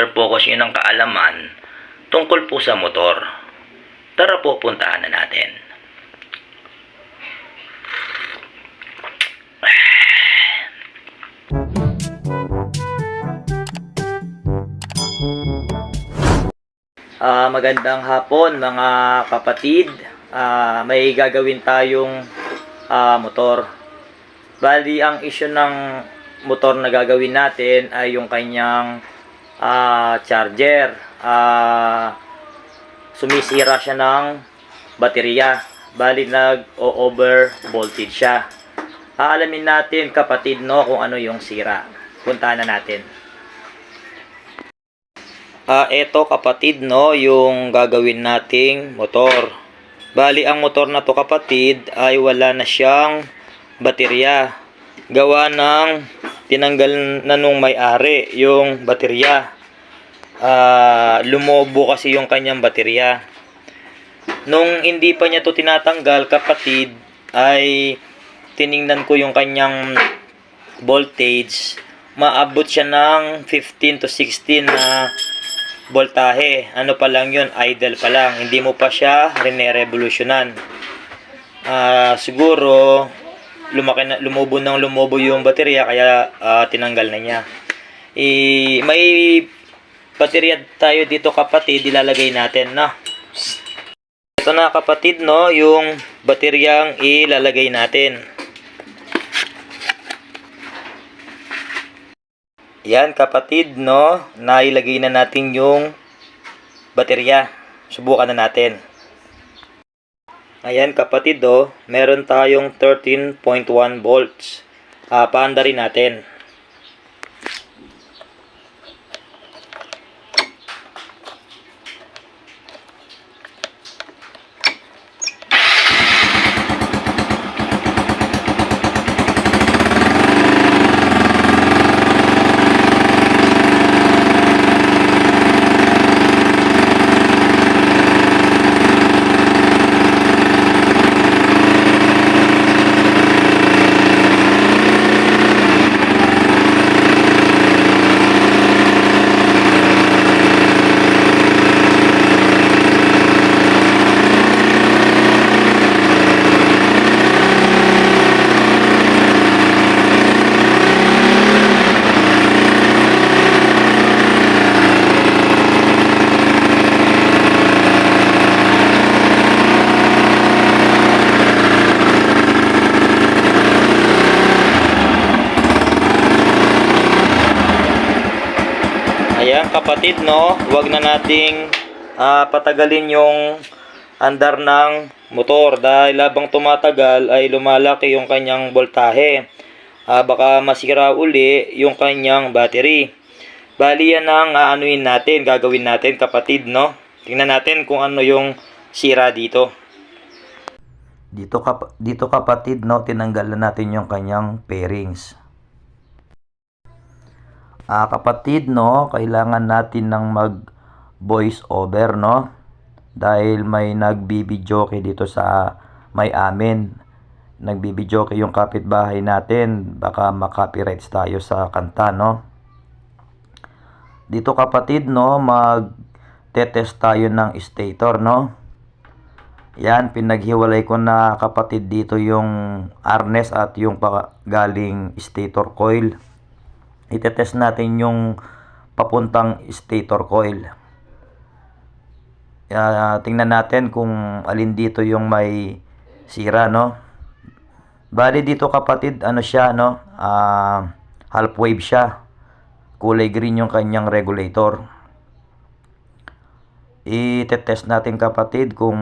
share po ko sa inyo ng kaalaman tungkol po sa motor. Tara po, puntahan na natin. Ah, magandang hapon mga kapatid. Ah, may gagawin tayong ah, motor. Bali, ang issue ng motor na gagawin natin ay yung kanyang ah, charger. Ah, sumisira siya ng baterya. Bali, nag-over voltage siya. Aalamin natin kapatid no kung ano yung sira. Puntahan na natin. Ah, eto kapatid no, yung gagawin nating motor. Bali ang motor na to kapatid ay wala na siyang baterya. Gawa ng tinanggal na nung may-ari yung baterya. Ah, lumobo kasi yung kanyang baterya. Nung hindi pa niya to tinatanggal kapatid ay tiningnan ko yung kanyang voltage. Maabot siya ng 15 to 16 na voltahe. Ano pa lang yun, idle pa lang. Hindi mo pa siya rene-revolutionan. Ah, siguro, lumaki na, lumubo ng lumubo yung baterya, kaya ah, tinanggal na niya. I, may baterya tayo dito kapatid, ilalagay natin, no? Ito na kapatid, no, yung bateryang ilalagay natin. Yan kapatid, no? Nailagay na natin yung baterya. Subukan na natin. Ayan kapatid, oh. Meron tayong 13.1 volts. Ah, paanda rin natin. Kapatid no, wag na nating ah, patagalin yung andar ng motor dahil habang tumatagal ay lumalaki yung kanyang voltahe. Ah, baka masira uli yung kanyang battery. Bali yan ang aanuin natin, gagawin natin kapatid no. Tingnan natin kung ano yung sira dito. Dito kap dito kapatid no, tinanggal na natin yung kanyang pairings. Ah, kapatid, no, kailangan natin ng mag voice over, no? Dahil may nagbibidyoke dito sa may amin. Nagbibidyoke yung kapitbahay natin, baka makopyrights tayo sa kanta, no? Dito kapatid, no, mag tetest tayo ng stator, no? Yan, pinaghiwalay ko na kapatid dito yung harness at yung galing stator coil itetest natin yung papuntang stator coil. Uh, tingnan natin kung alin dito yung may sira, no? Bali dito kapatid, ano siya, no? Uh, half wave siya. Kulay green yung kanyang regulator. Itetest natin kapatid kung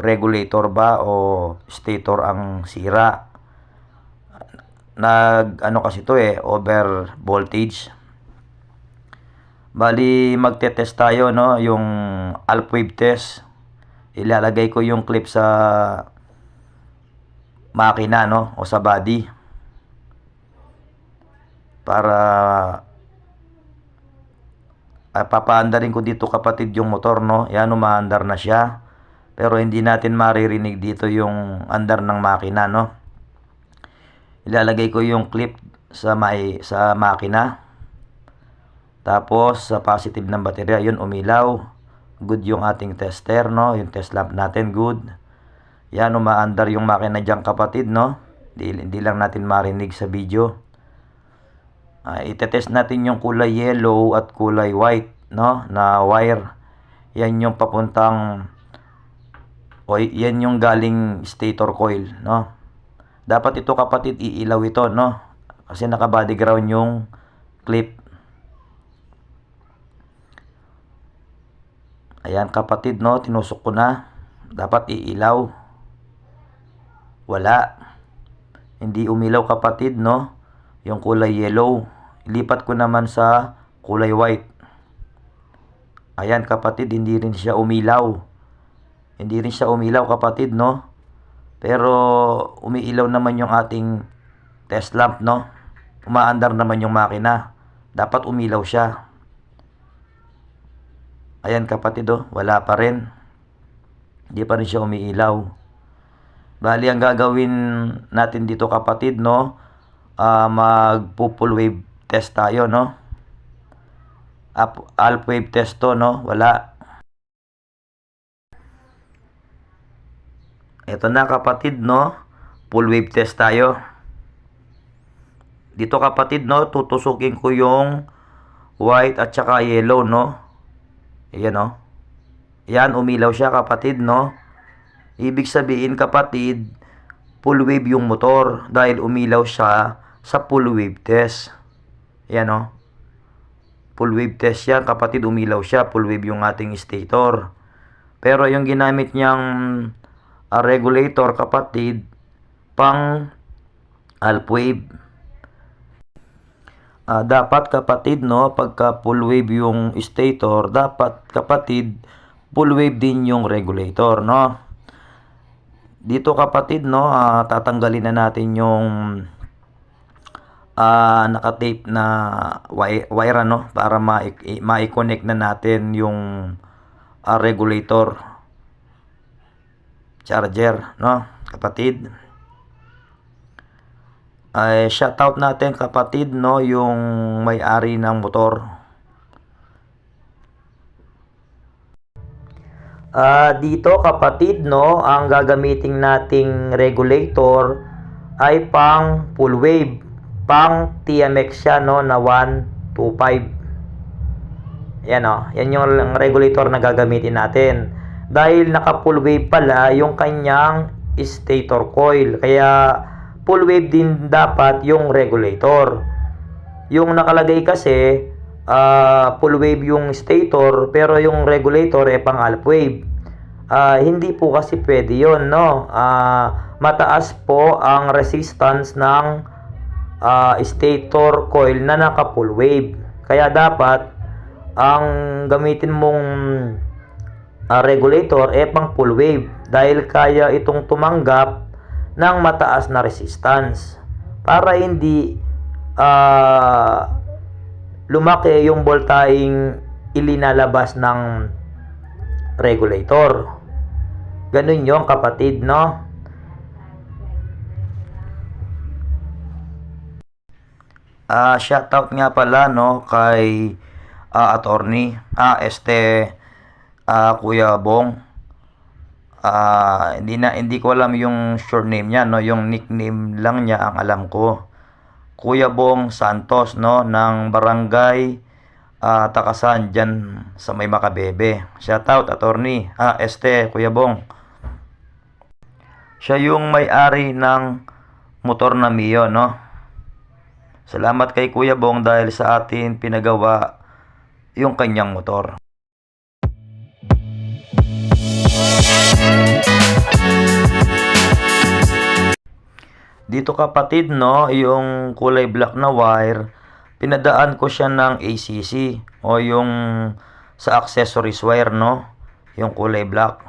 regulator ba o stator ang sira nag ano kasi to eh over voltage. Bali magte-test tayo no yung half wave test. Ilalagay ko yung clip sa makina no o sa body. Para uh, papaandarin ko dito kapatid yung motor no. Yan umaandar na siya. Pero hindi natin maririnig dito yung andar ng makina no ilalagay ko yung clip sa may sa makina Tapos sa positive ng baterya, yun umilaw. Good yung ating tester, no? Yung test lamp natin, good. Yan, umaandar yung makina dyan kapatid, no? Hindi, lang natin marinig sa video. Uh, itetest natin yung kulay yellow at kulay white, no? Na wire. Yan yung papuntang o yan yung galing stator coil, no? Dapat ito kapatid iilaw ito, no? Kasi naka body ground yung clip. Ayan kapatid, no? Tinusok ko na. Dapat iilaw. Wala. Hindi umilaw kapatid, no? Yung kulay yellow. Ilipat ko naman sa kulay white. Ayan kapatid, hindi rin siya umilaw. Hindi rin siya umilaw kapatid, no? Pero umiilaw naman yung ating test lamp, no? Umaandar naman yung makina. Dapat umilaw siya. Ayan kapatid oh, wala pa rin. Hindi pa rin siya umiilaw. Bali ang gagawin natin dito kapatid no, uh, mag full wave test tayo no. Up, half wave test to no, wala. Ito na kapatid no, full wave test tayo. Dito kapatid no, tutusukin ko yung white at saka yellow no. Ayan o. Oh. Yan, umilaw siya kapatid, no? Ibig sabihin kapatid, full wave yung motor dahil umilaw siya sa full wave test. Ayan o. Oh. Full wave test yan kapatid, umilaw siya. Full wave yung ating stator. Pero yung ginamit niyang uh, regulator kapatid, pang half wave. Uh, dapat kapatid no pagka full wave yung stator dapat kapatid full wave din yung regulator no? Dito kapatid no uh, tatanggalin na natin yung uh, naka-tape na wire, wire no para ma-connect na natin yung uh, regulator charger no? Kapatid. Ay shoutout natin kapatid no? Yung may-ari ng motor. Uh, dito kapatid no? Ang gagamitin nating regulator ay pang full wave. Pang TMX siya no? Na 125 yan o yan yung regulator na gagamitin natin dahil naka full wave pala yung kanyang stator coil kaya full wave din dapat yung regulator. Yung nakalagay kasi uh, full wave yung stator pero yung regulator ay pang half wave. Uh, hindi po kasi pwede yon no. Uh, mataas po ang resistance ng uh, stator coil na naka full wave. Kaya dapat ang gamitin mong uh, regulator ay pang full wave dahil kaya itong tumanggap ng mataas na resistance para hindi uh, lumaki yung voltaheng ilinalabas ng regulator. Ganun yung kapatid, no? Ah, uh, shoutout nga pala no kay uh, attorney, ah este uh, Kuya Bong. Uh, hindi na hindi ko alam yung short name niya no? Yung nickname lang niya ang alam ko. Kuya Bong Santos no? Ng barangay uh, Takasan diyan sa may Makabebe. Shout out attorney. Ah este Kuya Bong. Siya yung may-ari ng motor na Mio no? Salamat kay Kuya Bong dahil sa atin pinagawa yung kanyang motor Dito kapatid no, yung kulay black na wire, pinadaan ko siya ng ACC o yung sa accessories wire no, yung kulay black.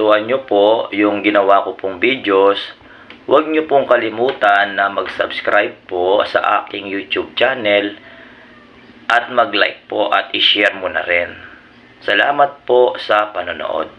Nagustuhan nyo po yung ginawa ko pong videos, huwag nyo pong kalimutan na mag-subscribe po sa aking YouTube channel at mag-like po at i-share mo na rin. Salamat po sa panonood.